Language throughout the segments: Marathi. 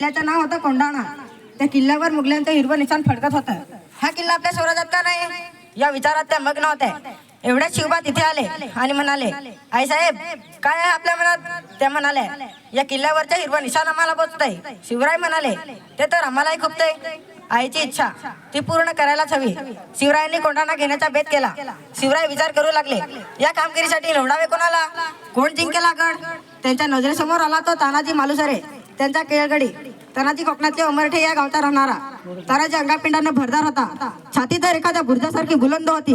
किल्ल्याचं नाव होतं कोंढाणा. त्या किल्ल्यावर मुघलांचं हिरवं निशाण फडकत होतं. हा किल्ला आपल्या स्वराज्यात का नाही? या विचारात त्या मग्न होत्या. एवढ्या शिवबा तिथे आले आणि म्हणाले आई साहेब काय आहे आपल्या मनात? त्या म्हणाल्या या किल्ल्यावरच्या हिरवं निशाण आम्हाला पोचतंय. शिवराय म्हणाले ते तर आम्हालाही खुपतंय. आईची इच्छा ती पूर्ण करायलाच हवी. शिवरायांनी कोंडाणा घेण्याचा बेत केला. शिवराय विचार करू लागले या कामगिरीसाठी निवडावे कोणाला? कोण जिंकेला गड त्यांच्या नजरेसमोर आला तो तानाजी मालुसरे त्यांचा केळगडी. तनाजी कोकणातल्या उमरठे या गावचा राहणारा. ताराजी अंगापिंडाने भरदार होता. छाती तर एखाद्या बुर्जासारखी बुलंद होती.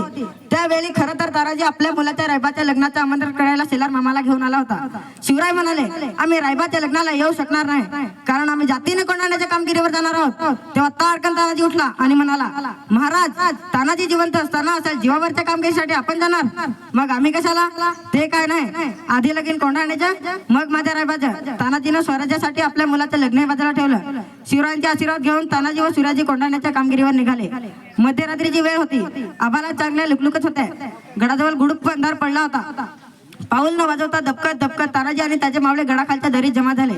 त्यावेळी खरं तर ताराजी आपल्या मुलाच्या रायबाच्या लग्नाचं आमंत्रण करायला शेलार मामाला घेऊन आला होता. शिवराय म्हणाले आम्ही रायबाच्या लग्नाला येऊ शकणार नाही. कारण आम्ही जातीने कोंडाण्याच्या कामगिरीवर जाणार आहोत. तेव्हा तारकन तानाजी उठला आणि म्हणाला महाराज तानाजी जिवंत असताना असा जीवावरच्या कामगिरीसाठी आपण जाणार. मग आम्ही कशाला? ते काय नाही. आधी लगीन कोंढाण्याच्या मग माझ्या रायबाच्या. तानाजीनं स्वराज्यासाठी आपल्या मुलाचं लग्न बाजारात ठेवलं. शिवरायांचे आशीर्वाद घेऊन तानाजी व शिवराजी कोंडाण्याच्या कामगिरीवर निघाले. मध्यरात्रीची वेळ होती. आभाला चांगल्या लुकलुकत होत्या. गडाजवळ गुडूप अंधार पडला होता. पाऊल न वाजवता दबकत दबकत तानाजी आणि त्याचे मावळे गडाखालच्या दरीत जमा झाले.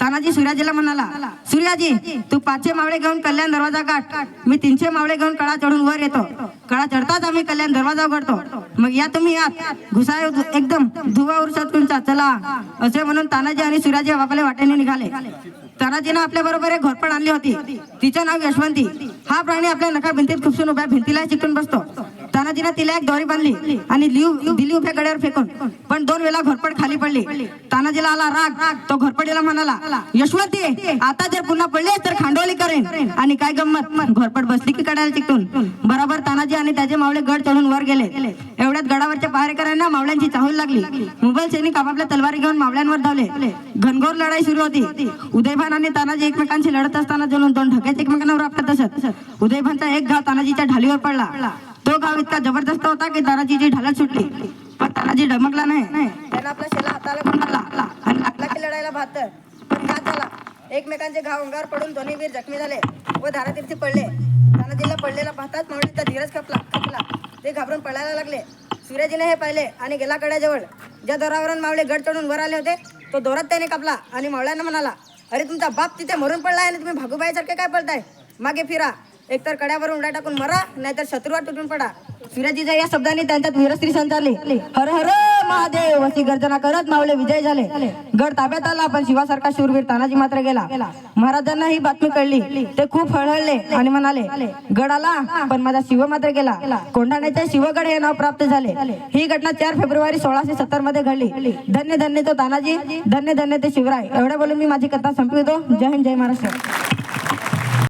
तानाजी सूर्याजीला म्हणाला सूर्याजी तू पाचशे मावळे घेऊन कल्याण दरवाजा गाठ मी तीनशे मावळे घेऊन कडा चढून वर येतो. कडा चढताच आम्ही कल्याण दरवाजा उघडतो. मग या तुम्ही यात घुसाय एकदम. धुवा उरसात तुमचा चला. असे म्हणून तानाजी आणि सूर्याजी बापाले वाटेने निघाले. तानाजीनं आपल्या बरोबर एक घोरपड आणली होती. तिचं नाव यशवंती. हा प्राणी आपल्या नका भिंतीत खुपसून उभ्या भिंतीला चिकटून बसतो. तानाजीनं तिला एक दोरी बांधली आणि लिव दिली उभ्या गड्यावर फेकून. पण दोन वेळा घोरपड खाली पडली. तानाजीला आला राग. तो घोरपडीला म्हणाला यशवंती आता जर पुन्हा पडले तर खांडोली करेन. आणि काय गंमत? घोरपड बसली की कड्याला चिकटून. बरोबर तानाजी आणि त्याचे मावळे गड चढून वर गेले. एवढ्यात गडावरच्या पहारेकरांना मावळ्यांची चाहूल लागली. मुघल सैनिक आपापल्या तलवारी घेऊन मावळ्यांवर धावले. घनघोर लढाई सुरू होती. उदयभान आणि तानाजी एकमेकांशी लढत असताना जणून दोन ढकेच एकमेकांवर आपटत असत उदयभानचा एक घाव तानाजीच्या ढालीवर पडला. गाव इतका जबरदस्त होता की तानाजीची ढालत सुटली. पण तानाजी डमकला नाही त्यानं आपला शेला हाताला पण गुंडाळला आणि लागला की लढायला भात पण घात झाला. एकमेकांचे घाव अंगावर पडून दोन्ही वीर जखमी झाले व धारातीर्थी पडले. तानाजीला पडलेला पाहताच मावळीचा धीरज खपला खपला. ते घाबरून पळायला लागले. सूर्यजीने हे पाहिले आणि गेला कड्याजवळ ज्या दोरावरून मावळे गड चढून वर आले होते तो दोरात त्याने कापला आणि मावळ्यांना म्हणाला अरे तुमचा बाप तिथे मरून पडला आहे आणि तुम्ही भागूबाईसारखे काय पळताय? मागे फिरा. एकतर कड्यावर उंडा टाकून मरा नाहीतर शत्रूवर तुटून पडा. सूर्याजीच्या या शब्दाने त्यांच्यात वीरस्त्री संचारली. हर हर महादेव अशी गर्जना करत मावळे विजय झाले. गड ताब्यात आला पण शिवासारखा शूरवीर तानाजी मात्र गेला. महाराजांना ही बातमी कळली. ते खूप हळहळले आणि म्हणाले गड आला पण माझा शिव मात्र गेला. कोंढाण्याचे शिवगड हे नाव प्राप्त झाले. ही घटना चार फेब्रुवारी सोळाशे सत्तरमध्ये घडली. धन्य धन्य तो तानाजी धन्य धन्य ते शिवराय. एवढ्या बोलून मी माझी कथा संपवितो. जय हिंद जय महाराष्ट्र.